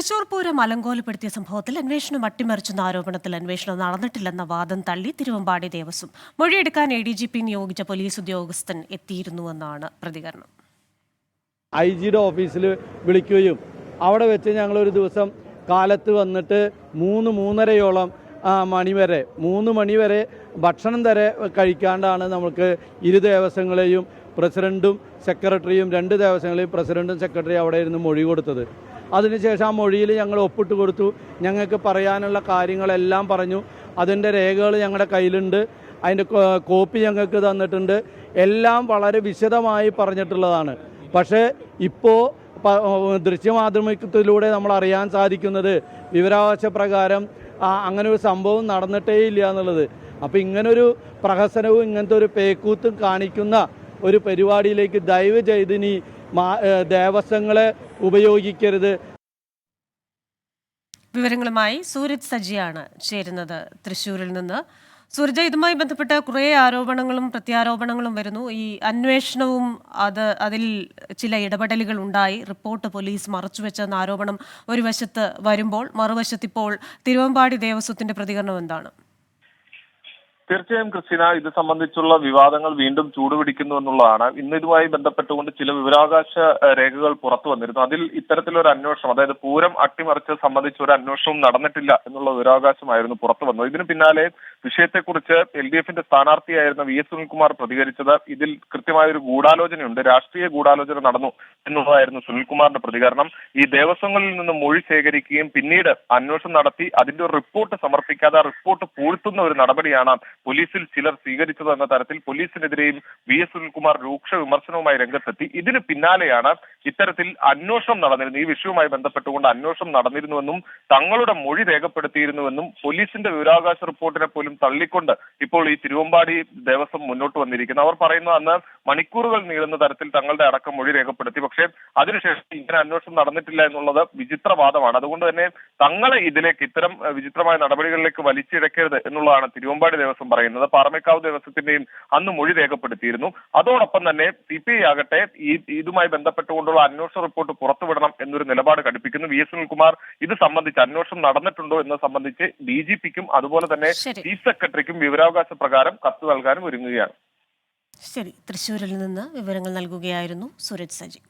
തൃശൂർ പൂരം അലങ്കോലപ്പെടുത്തിയ സംഭവത്തിൽ അന്വേഷണം അട്ടിമറിച്ചെന്ന ആരോപണത്തിൽ അന്വേഷണം നടന്നിട്ടില്ലെന്ന വാദം തള്ളി തിരുവമ്പാടി ദേവസ്വം. മൊഴിയെടുക്കാൻ എ ഡി ജി പി നിയോഗിച്ച പോലീസ് ഉദ്യോഗസ്ഥൻ എത്തിയിരുന്നുവെന്നാണ് പ്രതികരണം. ഐ ജിയുടെ ഓഫീസിൽ വിളിക്കുകയും അവിടെ വെച്ച് ഞങ്ങൾ ഒരു ദിവസം കാലത്ത് വന്നിട്ട് മൂന്ന് മൂന്നരയോളം മണി വരെ മൂന്ന് മണി വരെ ഭക്ഷണം തരെ കഴിക്കാണ്ടാണ് നമുക്ക് ഇരു ദേവസ്വങ്ങളെയും പ്രസിഡന്റും സെക്രട്ടറിയും രണ്ട് ദേവസ്വങ്ങളെയും പ്രസിഡന്റും സെക്രട്ടറിയും അവിടെ ഇരുന്ന് മൊഴി കൊടുത്തത്. അതിനുശേഷം ആ മൊഴിയിൽ ഞങ്ങൾ ഒപ്പിട്ട് കൊടുത്തു. ഞങ്ങൾക്ക് പറയാനുള്ള കാര്യങ്ങളെല്ലാം പറഞ്ഞു. അതിന്റെ രേഖകൾ ഞങ്ങളുടെ കയ്യിലുണ്ട്. അതിന്റെ കോപ്പി ഞങ്ങൾക്ക് തന്നിട്ടുണ്ട്. എല്ലാം വളരെ വിശദമായി പറഞ്ഞിട്ടുള്ളതാണ്. പക്ഷേ ഇപ്പോൾ ദൃശ്യമാധ്യമത്തിലൂടെ നമ്മൾ അറിയാൻ സാധിക്കുന്നത് വിവരാവകാശ പ്രകാരം അങ്ങനെ ഒരു സംഭവം നടന്നിട്ടേ ഇല്ല എന്നുള്ളത്. അപ്പോൾ ഇങ്ങനൊരു പ്രഹസനവും ഇങ്ങനത്തെ ഒരു പേക്കൂത്തും കാണിക്കുന്ന ഒരു പരിപാടിയിലേക്ക് ദയവ് ചെയ്ത് ഇനി ദേവസ്വങ്ങളെ ഉപയോഗിക്കരുത്. വിവരങ്ങളുമായി സൂരജ് സജിയാണ് ചേരുന്നത് തൃശ്ശൂരിൽ നിന്ന്. സൂരജ ഇതുമായി ബന്ധപ്പെട്ട കുറെ ആരോപണങ്ങളും പ്രത്യാരോപണങ്ങളും വരുന്നു. ഈ അന്വേഷണവും അത് അതിൽ ചില ഇടപെടലുകൾ ഉണ്ടായി. റിപ്പോർട്ട് പോലീസ് മറച്ചുവെച്ചെന്ന ആരോപണം ഒരു വശത്ത് വരുമ്പോൾ മറുവശത്ത് ഇപ്പോൾ തിരുവമ്പാടി ദേവസ്വത്തിന്റെ പ്രതികരണം എന്താണ്? തീർച്ചയായും ക്രിസ്tina ഇത് സംബന്ധിച്ചുള്ള വിവാദങ്ങൾ വീണ്ടും ചൂടുപിടിക്കുന്നു എന്നുള്ളതാണ്. ഇന്ന് ഇതുമായി ബന്ധപ്പെട്ടുകൊണ്ട് ചില വിവരാവകാശ രേഖകൾ പുറത്തു വന്നിരുന്നു. അതിൽ ഇത്തരത്തിലൊരു അന്വേഷണം അതായത് പൂരം അട്ടിമറിച്ചത് സംബന്ധിച്ച് ഒരു അന്വേഷണവും നടന്നിട്ടില്ല എന്നുള്ള വിവരാവകാശമായിരുന്നു പുറത്തു വന്നത്. ഇതിന് പിന്നാലെ വിഷയത്തെക്കുറിച്ച് എൽ ഡി എഫിന്റെ സ്ഥാനാർത്ഥിയായിരുന്ന വി എസ് സുനിൽകുമാർ പ്രതികരിച്ചത് ഇതിൽ കൃത്യമായ ഒരു ഗൂഢാലോചനയുണ്ട്. രാഷ്ട്രീയ ഗൂഢാലോചന നടന്നു എന്നുള്ളതായിരുന്നു സുനിൽകുമാറിന്റെ പ്രതികരണം. ഈ ദേവസ്വങ്ങളിൽ നിന്ന് മൊഴി ശേഖരിക്കുകയും പിന്നീട് അന്വേഷണം നടത്തി അതിന്റെ ഒരു റിപ്പോർട്ട് സമർപ്പിക്കാതെ റിപ്പോർട്ട് പൂഴ്ത്തുന്ന ഒരു നടപടിയാണ് പോലീസിൽ ചിലർ സ്വീകരിച്ചത് എന്ന തരത്തിൽ പോലീസിനെതിരെയും വി എസ് സുനിൽകുമാർ രൂക്ഷ വിമർശനവുമായി രംഗത്തെത്തി. ഇതിന് പിന്നാലെയാണ് ഇത്തരത്തിൽ അന്വേഷണം നടന്നിരുന്നു ഈ വിഷയവുമായി ബന്ധപ്പെട്ടുകൊണ്ട് അന്വേഷണം നടന്നിരുന്നുവെന്നും തങ്ങളുടെ മൊഴി രേഖപ്പെടുത്തിയിരുന്നുവെന്നും പോലീസിന്റെ വിവരാവകാശ റിപ്പോർട്ടിനെ പോലും തള്ളിക്കൊണ്ട് ഇപ്പോൾ ഈ തിരുവമ്പാടി ദേവസ്വം മുന്നോട്ട് വന്നിരിക്കുന്നു. അവർ പറയുന്നത് അന്ന് മണിക്കൂറുകൾ നീളുന്ന തരത്തിൽ തങ്ങളുടെ അടക്കം മൊഴി രേഖപ്പെടുത്തി. പക്ഷേ അതിനുശേഷം ഇങ്ങനെ അന്വേഷണം നടന്നിട്ടില്ല എന്നുള്ളത് വിചിത്രവാദമാണ്. അതുകൊണ്ട് തന്നെ തങ്ങളെ ഇതിലേക്ക് ഇത്തരം വിചിത്രമായ നടപടികളിലേക്ക് വലിച്ചിഴക്കരുത് എന്നുള്ളതാണ് തിരുവമ്പാടി ദേവസ്വം പറയുന്നത്. പാറമേക്കാവ് ദേവസ്വത്തിന്റെയും അന്ന് മൊഴി രേഖപ്പെടുത്തിയിരുന്നു. അതോടൊപ്പം തന്നെ സി പി ഐ ആകട്ടെ ഈ ഇതുമായി ബന്ധപ്പെട്ടുകൊണ്ടുള്ള അന്വേഷണ റിപ്പോർട്ട് പുറത്തുവിടണം എന്നൊരു നിലപാട് കടുപ്പിക്കുന്നു വി എസ് സുനിൽകുമാർ ഇത് സംബന്ധിച്ച് അന്വേഷണം നടന്നിട്ടുണ്ടോ എന്നത് സംബന്ധിച്ച് ഡി ജി പിക്കും അതുപോലെ തന്നെ ശരി. ചീഫ് സെക്രട്ടറിക്കും വിവരാവകാശ പ്രകാരം കത്ത് നൽകാനും ഒരുങ്ങുകയാണ്. ശരി തൃശ്ശൂരിൽ നിന്ന് വിവരങ്ങൾ നൽകുകയായിരുന്നു സുരജ് സജി.